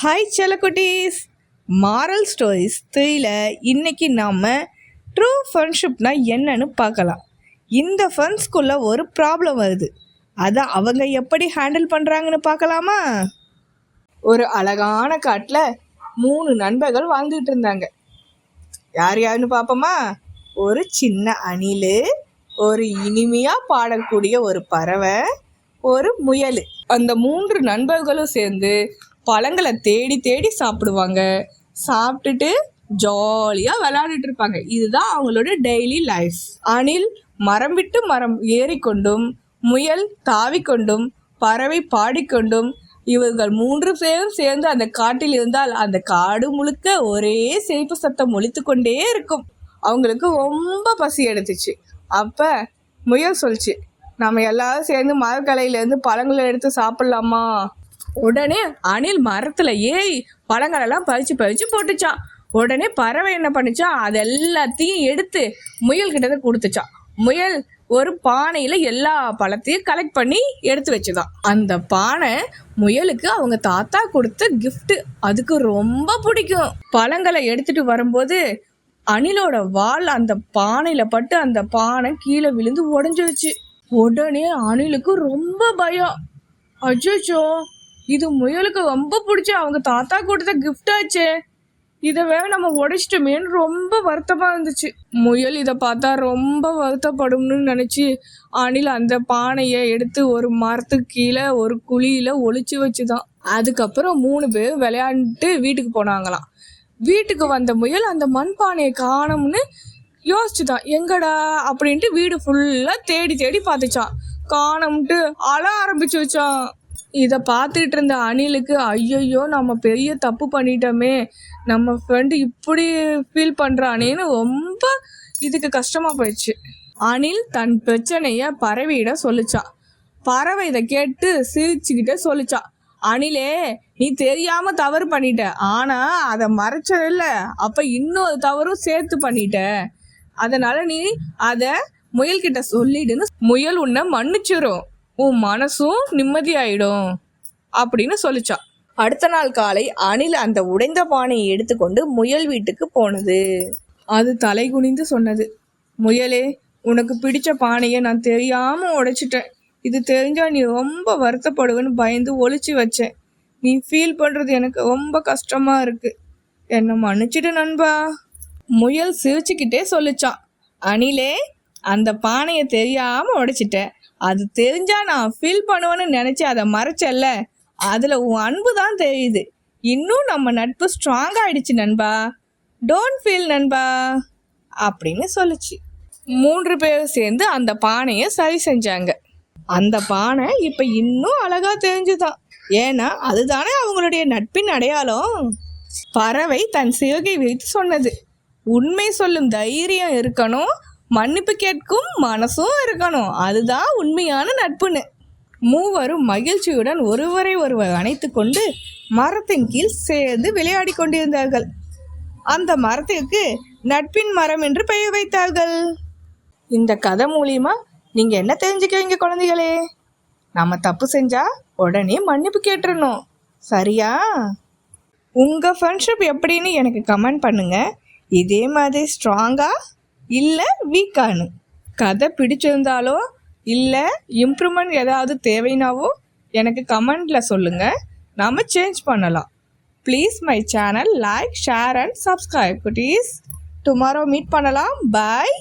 Hi செலக்குட்டீஸ் moral stories த்ரீல இன்னைக்கு நாம் ட்ரூ ஃப்ரெண்ட்ஷிப்னா என்னன்னு பார்க்கலாம். இந்த ஃப்ரெண்ட்ஸ்குள்ளே ஒரு ப்ராப்ளம் வருது. அதை அவங்க எப்படி ஹேண்டில் பண்ணுறாங்கன்னு பார்க்கலாமா? ஒரு அழகான காட்டில் மூணு நண்பர்கள் வாழ்ந்துட்டு இருந்தாங்க. யார் யாருன்னு பார்ப்போமா? ஒரு சின்ன அணில் ஒரு இனிமையாக பாடக்கூடிய ஒரு பறவை ஒரு முயல். அந்த மூன்று நண்பர்களும் சேர்ந்து பழங்களை தேடி தேடி சாப்பிடுவாங்க. சாப்பிட்டுட்டு ஜாலியாக விளையாடிட்டு இருப்பாங்க. இதுதான் அவங்களோட டெய்லி லைஃப் அணில் மரம் விட்டு மரம் ஏறிக்கொண்டும் முயல் தாவிக்கொண்டும் பறவை பாடிக்கொண்டும் இவர்கள் மூன்று பேரும் சேர்ந்து அந்த காட்டில் இருந்தால் அந்த காடு முழுக்க ஒரே சிரிப்பு சத்தம் ஒழித்து கொண்டே இருக்கும். அவங்களுக்கு ரொம்ப பசி எடுத்துச்சு. அப்போ முயல் சொல்லிச்சு நம்ம எல்லாரும் சேர்ந்து மரக்கலையிலேருந்து பழங்களை எடுத்து சாப்பிட்லாமா? உடனே அணில் மரத்தில் ஏறி பழங்களெல்லாம் பறித்து பறித்து போட்டுச்சான் உடனே பறவை என்ன பண்ணுச்சா? அது எல்லாத்தையும் எடுத்து முயல் கிட்ட கொடுத்துச்சான் முயல் ஒரு பானையில் எல்லா பழத்தையும் கலெக்ட் பண்ணி எடுத்து வச்சுதான் அந்த பானை முயலுக்கு அவங்க தாத்தா கொடுத்த கிஃப்ட்டு அதுக்கு ரொம்ப பிடிக்கும். பழங்களை எடுத்துட்டு வரும்போது அணிலோட வால் அந்த பானையில பட்டு அந்த பானை கீழே விழுந்து உடஞ்சிருச்சு. உடனே அணிலுக்கு ரொம்ப பயம். அச்சோ இது முயலுக்கு ரொம்ப பிடிச்சி அவங்க தாத்தா கொடுத்த கிஃப்ட் ஆச்சே. இதை வேற நம்ம உடைச்சிட்டோமேன்னு ரொம்ப வருத்தமா இருந்துச்சு. முயல் இதை பார்த்தா ரொம்ப வருத்தப்படும்னு நினைச்சு அணில் அந்த பானையை எடுத்து ஒரு மரத்துக்கு கீழே ஒரு குழியில ஒளிச்சு வச்சுதான். அதுக்கப்புறம் மூணு பேர் விளையாண்டுட்டு வீட்டுக்கு போனாங்களாம். வீட்டுக்கு வந்த முயல் அந்த மண்பானையை காணும்னு யோசிச்சுதான். எங்கடா அப்படின்ட்டு வீடு ஃபுல்லாக தேடி தேடி பார்த்துச்சான் காணம்ட்டு அழ ஆரம்பிச்சு வச்சான் இதை பார்த்துட்டு இருந்த அணிலுக்கு ஐயையோ நம்ம பெரிய தப்பு பண்ணிட்டோமே. நம்ம ஃப்ரெண்டு இப்படி ஃபீல் பண்ணுறானேன்னு ரொம்ப இதுக்கு கஷ்டமாக போயிடுச்சு. அணில் தன் பிரச்சனையை பறவையிட சொல்லிச்சான் பறவை இதை கேட்டு சிரிச்சுக்கிட்டே சொல்லிச்சான் அணிலே நீ தெரியாம தவறு பண்ணிட்ட. ஆனா அதை மறைச்சதில்ல அப்ப இன்னொரு தவறும் சேர்த்து பண்ணிட்ட. அதனால நீ அதை முயல்கிட்ட சொல்லிடுன்னு முயல் உன்னை மன்னிச்சிரும். உன் மனசும் நிம்மதியாயிடும் அப்படின்னு சொல்லிச்சான் அடுத்த நாள் காலை அணில் அந்த உடைந்த பானையை எடுத்துக்கொண்டு முயல் வீட்டுக்கு போனது. அது தலை குனிந்து சொன்னது. முயலே உனக்கு பிடிச்ச பானையை நான் தெரியாம உடைச்சிட்டேன். இது தெரிஞ்சா நீ ரொம்ப வருத்தப்படுவேன்னு பயந்து ஒளிச்சு வச்சேன். நீ ஃபீல் பண்றது எனக்கு ரொம்ப கஷ்டமா இருக்கு. என்னை மன்னிச்சிடு நண்பா. முயல் சிரிச்சுக்கிட்டே சொல்லிச்சான் அணிலே அந்த பானையை தெரியாம உடைச்சிட்டேன். அது தெரிஞ்சா நான் ஃபீல் பண்ணுவேன்னு நினைச்சு அதை மறைச்சல்ல. அதுல உன் அன்பு தான் தெரியுது. இன்னும் நம்ம நட்பு ஸ்ட்ராங் ஆயிடுச்சு நண்பா. டோன்ட் ஃபீல் நண்பா. அப்படின்னு சொல்லுச்சு. மூன்று பேர் சேர்ந்து அந்த பானையை சரி செஞ்சாங்க. அந்த பானை இப்ப இன்னும் அழகா தெரிஞ்சுதான் ஏன்னா அதுதானே அவங்களுடைய நட்பின் அடையாளம். பறவை தன் சிவகை வைத்து சொன்னது. உண்மை சொல்லும் தைரியம் இருக்கணும். மன்னிப்பு கேட்கும் மனசும் இருக்கணும். அதுதான் உண்மையான நட்புன்னு. மூவரும் மகிழ்ச்சியுடன் ஒருவரை ஒருவர் அணைத்து கொண்டு மரத்தின் கீழ் சேர்ந்து விளையாடி கொண்டிருந்தார்கள். அந்த மரத்திற்கு நட்பின் மரம் என்று பெயர் வைத்தார்கள். இந்த கதை மூலியமா நீங்க என்ன தெரிஞ்சுக்கிறீங்க குழந்தைகளே? நம்ம தப்பு செஞ்சா உடனே மன்னிப்பு கேட்டுறணும். சரியா? உங்க ஃப்ரெண்ட்ஷிப் எப்படின்னு எனக்கு கமெண்ட் பண்ணுங்க. இதே மாதிரி ஸ்ட்ராங்கா இல்லை வீக்கானு. கதை பிடிச்சிருந்தாலோ இல்லை இம்ப்ரூவ்மெண்ட் ஏதாவது தேவைனாவோ எனக்கு கமெண்டில் சொல்லுங்கள் நாம் சேஞ்ச் பண்ணலாம். Please my channel like share and subscribe குட்டீஸ். டுமாரோ மீட் பண்ணலாம். பாய்